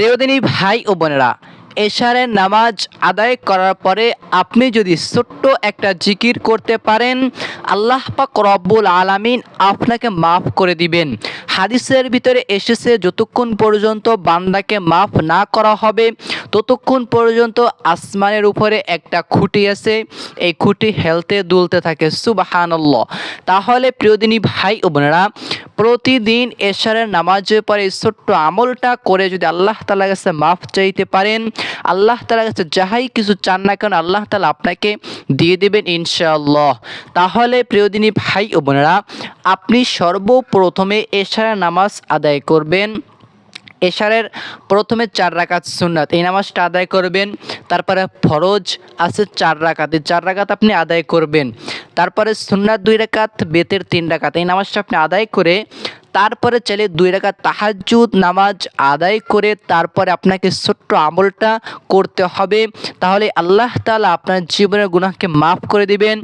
প্রিয়দিনী ভাই ও বোনেরা, এশারের নামাজ আদায় করার পরে আপনি যদি ছোট্ট একটা জিকির করতে পারেন, আল্লাহ পাক রব্বুল আলামিন আপনাকে মাফ করে দিবেন। হাদিসের ভিতরে এসেছে, যতক্ষণ পর্যন্ত বান্দাকে মাফ না করা হবে, ততক্ষণ পর্যন্ত আসমানের উপরে একটা খুঁটি আছে, এই খুঁটি হেলতে দুলতে থাকে। সুবাহানল্লাহ। তাহলে প্রিয়দিনী ভাই ও বোনেরা প্রতিদিন এশারের নামাজের পরে ছোট্ট আমলটা করে যদি আল্লাহ তালা কাছে মাফ চাইতে পারেন, আল্লাহ তালা কাছে যাহাই কিছু চান না কেন আল্লাহ তালা আপনাকে দিয়ে দেবেন ইনশাআল্লাহ। তাহলে প্রিয়দিনী ভাই ও বোনেরা, আপনি সর্বপ্রথমে এশারের নামাজ আদায় করবেন। এশারের প্রথমে চার রাকাত সুন্নাত। এই নামাজটা আদায় করবেন, তারপরে ফরজ আছে চার রাকাত। এই চার রাকাত আপনি আদায় করবেন। তারপরে সুন্নাত দুই রাকাত, বেতের তিন রাকাত। এই নামাজটা আপনি আদায় করে, তারপরে চাইলে দুই রাকাত তাহাজ্জুদ নামাজ আদায় করে, তারপরে আপনাকে ছোট্ট আমলটা করতে হবে। তাহলে আল্লাহ তাআলা আপনার জীবনের গুনাহকে মাফ করে দিবেন।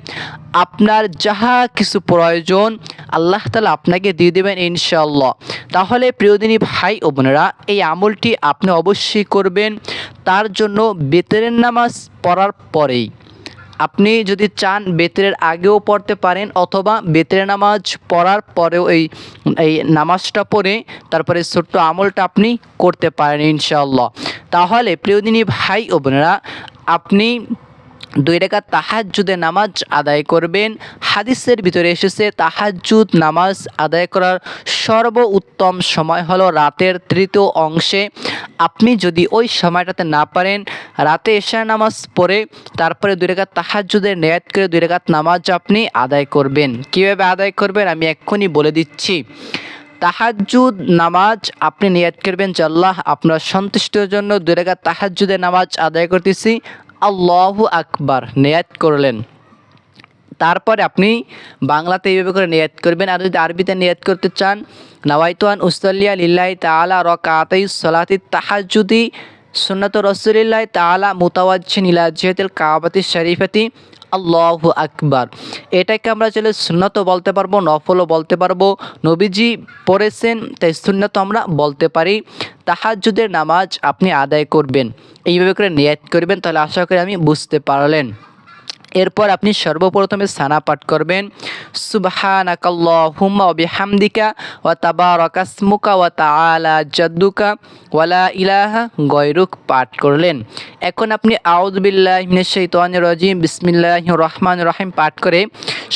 আপনার যাহা কিছু প্রয়োজন আল্লাহ তালা আপনাকে দিয়ে দেবেন ইনশাআল্লাহ। তাহলে প্রিয়দিনী ভাই ও বোনেরা, এই আমলটি আপনি অবশ্যই করবেন। তার জন্য বেতরের নামাজ পড়ার পরেই। আপনি যদি চান বেতরের আগেও পড়তে পারেন অথবা বেতরের নামাজ পড়ার পরেও এই এই নামাজটা পড়ে তারপরে ছোট্ট আমলটা আপনি করতে পারেন ইনশাআল্লাহ। তাহলে প্রিয়দিনী ভাই ও বোনেরা, আপনি দুই রেখা তাহাজ্জুদের নামাজ আদায় করবেন। হাদিসের ভিতরে এসেছে, তাহাজ্জুদ নামাজ আদায় করার সর্ব উত্তম সময় হলো রাতের তৃতীয় অংশে। আপনি যদি ওই সময়টাতে না পারেন, রাতে এশার নামাজ পড়ে তারপরে দুই রেখা তাহাজ্জুদের নেয়াত করে দুই রেখাত নামাজ আপনি আদায় করবেন। কীভাবে আদায় করবেন আমি এক্ষুনি বলে দিচ্ছি। তাহাজ্জুদ নামাজ আপনি নিয়াত করবেন যে আল্লাহ আপনার সন্তুষ্টির জন্য দুই রেখা তাহাজ্জুদের নামাজ আদায় করতেছি। আল্লাহু আকবার, নেয়াত করলেন। তারপরে আপনি বাংলাতে এইভাবে করে নিয়াত করবেন। আর যদি আরবিতে নিয়াত করতে চান নওয়াইতান উসল্লিয়া লিল্লাহ তালা রকাতাই সলাতি তাহাজুদি সুন্নত রসুলিল্লাহ তালা মুতাওয়াজ্জিন ইলা জিহাতিল কাবাতি শরীফাতি। আল্লাহু আকবার। এটাকে আমরা চাইলে সুন্নত বলতে পারব, নফলও বলতে পারব। নবীজি পড়েছেন, তাই সুন্নত আমরা বলতে পারি। তাহাজুদের নামাজ আপনি আদায় করবেন। এইভাবে করে নিয়াত করবেন, তাহলে আশা করি আমি বুঝতে পারলেন। এরপর আপনি সর্বপ্রথমে সানা পাঠ করবেন, সুবহানাকাল্লাহুম্মা জাদ্দুকা ওয়ালা ইলাহা পাঠ করলেন। এখন আপনি আউযু বিল্লাহি রহিম পাঠ করে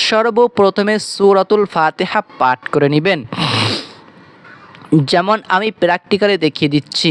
সর্বপ্রথমে সূরাতুল ফাতিহা পাঠ করে নেবেন। যেমন আমি প্র্যাকটিক্যালি দেখিয়ে দিচ্ছি।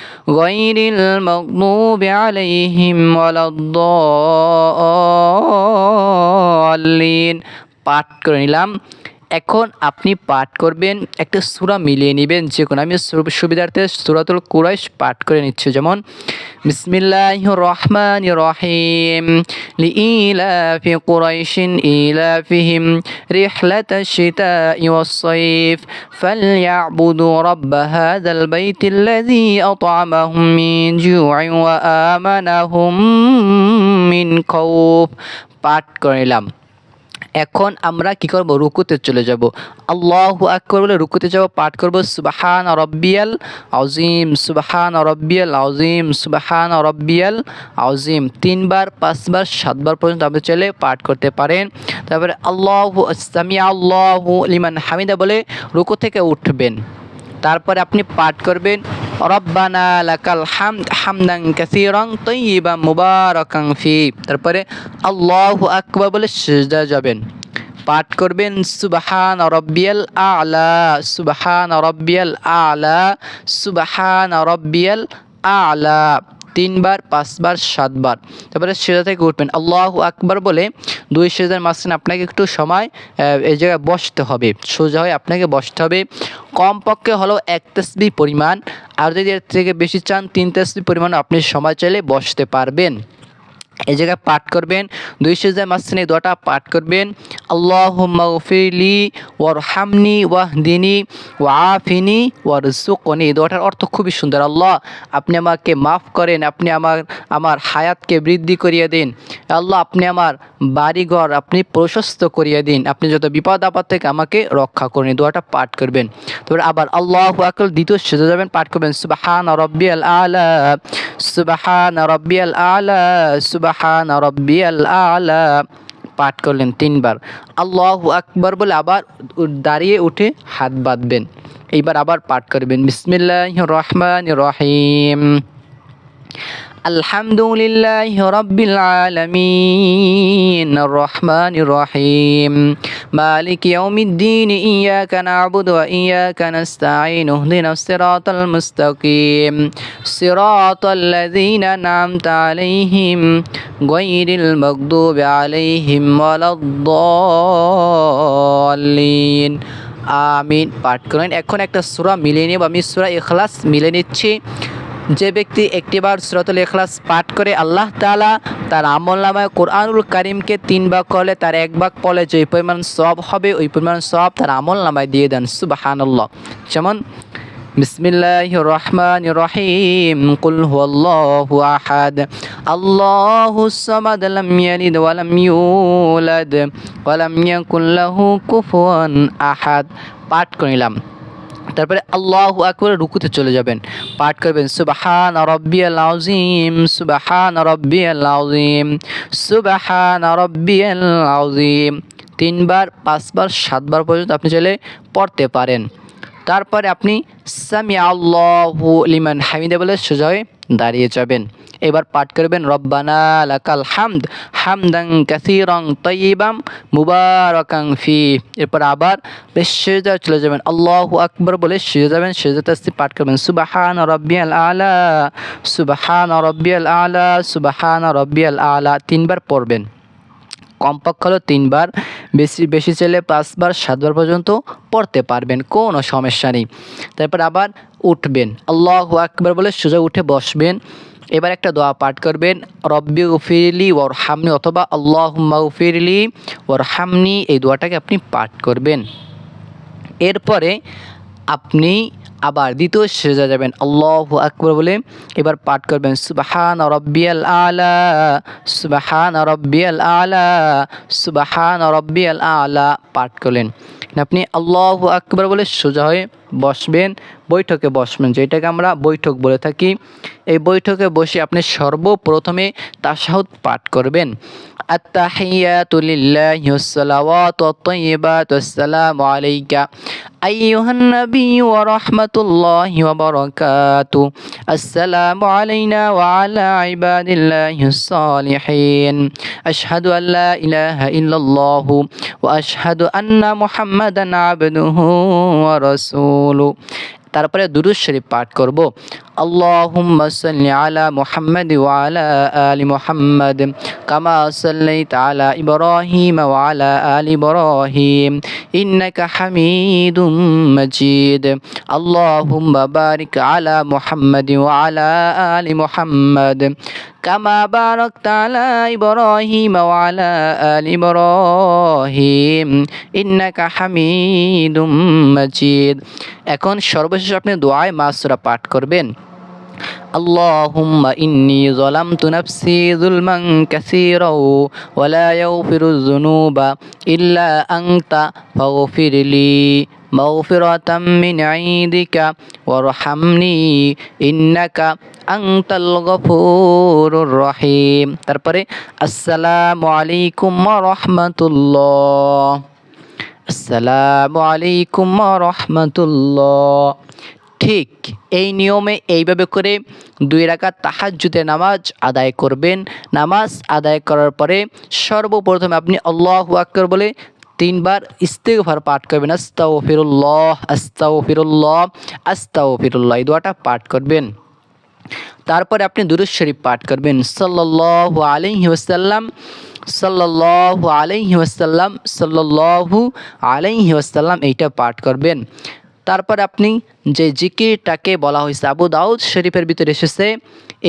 غير المغضوب عليهم ولا الضالين পাঠ করে নিলাম এখন আপনি পাঠ করবেন একটা সুরা মিলিয়ে নেবেন যে কোনো আমি সু- সুবিধার্থে সুরাতুল কুরাইশ পাঠ করে নিচ্ছি যেমন বিসমিল্লাহ রহমান রহিম لإيلاف قريش إيلافهم رحلة الشتاء والصيف فليعبدوا رب هذا البيت الذي أطعمهم من جوع وآمنهم من خوف পাঠ করিলাম এখন আমরা কি করব? রুকুতে চলে যাব। আল্লাহ আকবর বলে রুকুতে যাব, পাঠ করব, সুবাহান রব্বিয়াল আউজিম সুবাহান রব্বিয়াল আউজিম সুবাহান রব্বিয়াল আউজিম তিনবার, পাঁচবার, সাতবার পর্যন্ত আপনি চলে পাঠ করতে পারেন। তারপরে আল্লাহ আল্লাহ লিমান হামিদা বলে রুকু থেকে উঠবেন। তারপরে আপনি পাঠ করবেন, রব্বানা লাকাল হামদ হামদান কাসিরং তাইয়িবান মুবারাকান ফি। তারপরে, আল্লাহু আকবার বলে সিজদা যাবেন। পাঠ করবেন, সুবহান রব্বিয়াল আলা, সুবহান রব্বিয়াল আলা, সুবহান রব্বিয়াল আলা। তিনবার, পাঁচবার, সাতবার। তারপরে সেজা থেকে উঠবেন। আল্লাহ আকবার বলে দুই সেজার মাঝখানে আপনাকে একটু সময় এই জায়গায় বসতে হবে। সোজা হয়ে আপনাকে বসতে হবে। কমপক্ষে হলো এক তেসবি পরিমাণ। আর যদি এর থেকে বেশি চান, তিন তেসবি পরিমাণ আপনি সময় চাইলে বসতে পারবেন। এই জায়গায় পাঠ করবেন, দুই সেজায় মাঝখানে দোয়াটা পাঠ করবেন আল্লাহ মাগফিরলি ওয়ারহামনি ওয়াহদিনী ওয়াফিনি ওয়ারজুকনি এই দোয়াটার অর্থ খুবই সুন্দর। আল্লাহ, আপনি আমাকে মাফ করেন, আপনি আমার আমার হায়াতকে বৃদ্ধি করিয়ে দিন। আল্লাহ, আপনি আমার বাড়িঘর আপনি প্রশস্ত করিয়ে দিন। আপনি যত বিপদ আপদ থেকে আমাকে রক্ষা করেন। দোয়াটা পাঠ করবেন। তারপরে আবার আল্লাহ আকল দ্বিতীয় সেজে যাবেন, পাঠ করবেন, সুবাহান রব্বিয়াল আলা সুবাহান রব্বিয়াল আলা, সুবাহান রব্বিয়াল আলা। পাঠ করলেন তিনবার। আল্লাহ আকবর বলে আবার দাঁড়িয়ে উঠে হাত বাঁধবেন। এইবার আবার পাঠ করবেন। বিসমিল্লাহ রহমান রহিম। الحمد لله رب العالمين الرحمن الرحيم مالك يوم الدين إياك نعبد وإياك نستعين اهدنا الصراط المستقيم صراط الذين أنعمت عليهم غير المغضوب عليهم ولا الضالين আমিন পাঠ করেন এখন একটা সূরা মিলিয়ে নেব আমি সূরা ইখলাস মিলে নিচ্ছি যে ব্যক্তি একটিবার সুরাতুল ইখলাস পাঠ করে আল্লাহ তাআলা তার আমল নামায় কোরআনুল কারিমকে তিন ভাগ করলে তার এক ভাগ পড়লে যে পরিমাণ সব হবে, ওই পরিমাণ সব তার আমল নামায় দিয়ে দেন। সুবাহানুল্লাহ। যেমন, বিসমিল্লাহ রহমান রহিম, কুল হুয়াল্লাহু আহাদ, আল্লাহু সামাদ লাম ইয়ালিদ ওয়া লাম ইউলাদ, ওয়া লাম ইয়াকুল লাহু কুফুয়ান আহাদ। পাঠ করিলাম। তারপরে আল্লাহ আকবর রুকুতে চলে যাবেন। পাঠ করবেন, সুবাহান রব্বিয়াল আউজিম সুবাহান রব্বিয়াল আউজিম সুবাহান রব্বিয়াল আউজিম তিনবার, পাঁচবার, সাতবার পর্যন্ত আপনি চলে পড়তে পারেন। তারপরে আপনি সামি আল্লাহ লিমান হামিদে বলে সোজা হয়ে দাঁড়িয়ে যাবেন। এবার পাঠ করবেন, রব্বানা লাকাল হামদ হামদাং কাসিরং তৈবাম মুবারকাং ফি। এরপর আবার বেশ সেজা চলে যাবেন, আল্লাহু আকবর বলে সেজে যাবেন, সেজে তাস্তি পাঠ করবেন, সুবাহান রব্বিয়াল আলা। সুবাহান রব্বিয়াল আলা। সুবাহান রব্বিয়াল আলা। তিনবার পড়বেন। কমপক্ষে হলো তিনবার, বেশি বেশি চাইলে পাঁচবার, সাতবার পর্যন্ত পড়তে পারবেন, কোনো সমস্যা নেই। তারপর আবার উঠবেন, আল্লাহ আকবার বলে সোজা উঠে বসবেন। এবার একটা দোয়া পাঠ করবেন, রব্বি উফিরলি ওর হামনি অথবা আল্লাহ উফিরলি ওর হামনি এই দোয়াটাকে আপনি পাঠ করবেন। এরপরে আপনি আবার দ্বিতীয় সেজা যাবেন, আল্লাহ আকবর বলে এবার পাঠ করবেন, সুবাহান রব্বিয়াল আলা সুবাহান রব্বিয়াল আলা সুবাহান রব্বিয়াল আলা পাঠ করলেন। আপনি আল্লাহ আকবর বলে সোজা হয়ে বসবেন বৈঠকে বসবেন যেটাকে আমরা বৈঠক বলে থাকি এই বৈঠকে বসে আপনি সর্বপ্রথমে তাশাহুদ পাঠ করবেন التحيات لله والصلوات والطيبات والسلام عليك أيها النبي ورحمة الله وبركاته السلام علينا وعلى عباد الله الصالحين أشهد أن لا إله إلا الله وأشهد أن محمدا عبده ورسوله তারপরে দুরুদ শরীফ পাঠ করব। আল্লাহুম্মা সাল্লি আলা মুহাম্মাদ ওয়া আলা আলি মুহাম্মাদ কামা সাল্লাইতা আলা ইব্রাহিম ওয়া আলা আলি ইব্রাহিম। ইন্নাকা হামিদুম মাজিদ। আল্লাহুম্মা বারিক আলা মুহাম্মাদ ওয়া আলা আলি মুহাম্মাদ। كما باركت على إبراهيم وعلى آل إبراهيم إنك حميد مجيد এখন সর্বশেষ আপনি দোয়ায় মাসুরা পাঠ করবেন اللهم إني ظلمت نفسي ظلما كثيرا ولا يغفر الذنوب إلا أنت فاغفر لي مغفرة من عندك وارحمني إنك أنت الغفور الرحيم তারপরে আসসালামু আলাইকুম ওয়া রাহমাতুল্লাহ আসসালামু আলাইকুম ওয়া রাহমাতুল্লাহ ঠিক এই নিয়মে এইভাবে করে দুই রাকাত তাহাজ্জুদের নামাজ আদায় করবেন নামাজ আদায় করার পরে সর্বপ্রথমে আপনি আল্লাহু আকবার বলে তিনবার ইস্তেগফার পাঠ করবেন আস্তাও ফিরুল্লাহ আস্তাও ফিরুল্লাহ আস্তাও ফিরুল্লাহ এই দোয়াটা পাঠ করবেন। তারপরে আপনি দুরুদ শরীফ পাঠ করবেন, সাল্লাল্লাহু আলাইহি ওয়াসাল্লাম, সাল্লাল্লাহু আলাইহি ওয়াসাল্লাম, সাল্লাল্লাহু আলাইহি ওয়াসাল্লাম এইটা পাঠ করবেন। তারপর আপনি যে জিকিরটাকে বলা হয়েছে, আবু দাউদ শরীফের ভিতরে এসেছে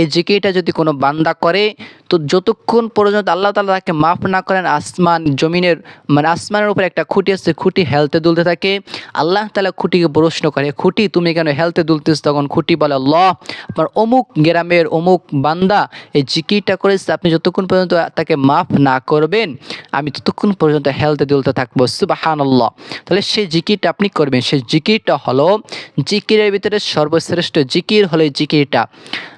এই জিকিরটা যদি কোনো বান্দা করে, তো যতক্ষণ পর্যন্ত আল্লাহ তালা তাকে মাফ না করেন, আসমান জমিনের মানে আসমানের উপর একটা খুঁটি আসছে খুঁটি হেলতে দুলতে থাকে, আল্লাহ তালা খুঁটিকে প্রশ্ন করে, খুঁটি তুমি কেন হেলতে দুলতেছ? তখন খুঁটি বলে ল আপনার অমুক গ্রামের অমুক বান্দা এই জিকিরটা করেছে, আপনি যতক্ষণ পর্যন্ত তাকে মাফ না করবেন, আমি ততক্ষণ পর্যন্ত হেলতে দুলতে থাকব। সুবাহান আল্লাহ তাহলে সেই জিকিরটা আপনি করবেন। সেই জিকিরটা হলো, জিকিরের ভিতরে সর্বশ্রেষ্ঠ জিকির হলো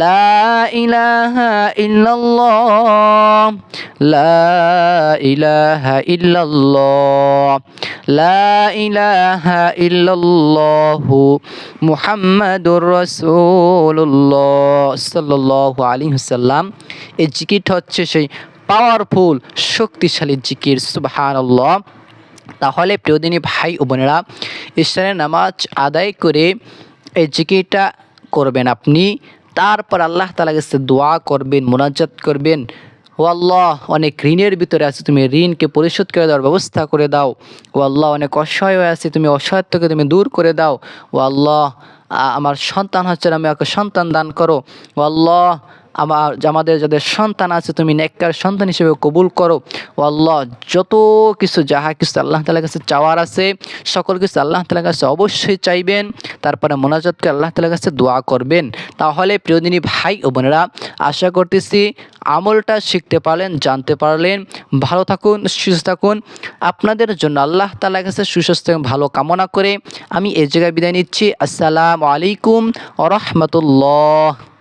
লা ইলাহা ইল্লাল্লাহ, লা ইলাহা ইল্লাল্লাহ, লা ইলাহা ইল্লাল্লাহু মুহাম্মাদুর রাসূলুল্লাহ সাল্লাল্লাহু আলাইহি ওয়াসাল্লাম। এই জিকিরটা হচ্ছে সেই পাওয়ারফুল শক্তিশালী জিকির, সুবহানাল্লাহ। তাহলে প্রিয়দিনী ভাই ও বোনেরা ঈশ্বরের নামাজ আদায় করে এই জিকিরটা করবেন আপনি। তারপর আল্লাহ তালা কাছে দোয়া করবেন, মোনাজাত করবেন। ও আল্লাহ, অনেক ঋণের ভিতরে আছে, তুমি ঋণকে পরিশোধ করে দেওয়ার ব্যবস্থা করে দাও। ও আল্লাহ, অনেক অসহায় হয়ে আছে, তুমি অসহায়ত্বকে তুমি দূর করে দাও। ও আল্লাহ আমার সন্তান হচ্ছে আমি ওকে সন্তান দান করো। ও আল্লাহ আমার আমাদের যাদের সন্তান আছে, তুমি নেককার সন্তান হিসেবে কবুল করো। ও আল্লাহ যত কিছু, যাহা কিছু আল্লাহ তালার কাছে চাওয়ার আছে, সকল কিছু আল্লাহ তালার কাছে অবশ্যই চাইবেন। তারপরে মোনাজাতকে আল্লাহ তালার কাছে দোয়া করবেন। তাহলে প্রিয়দিনী ভাই ও বোনেরা, আশা করতেছি আমলটা শিখতে পারলেন, জানতে পারলেন। ভালো থাকুন, সুস্থ থাকুন। আপনাদের জন্য আল্লাহ তালার কাছে সুস্বাস্থ্য এবং ভালো কামনা করে আমি এই জায়গায় বিদায় নিচ্ছি। আসসালামু আলাইকুম আ রহমতুল্লাহ।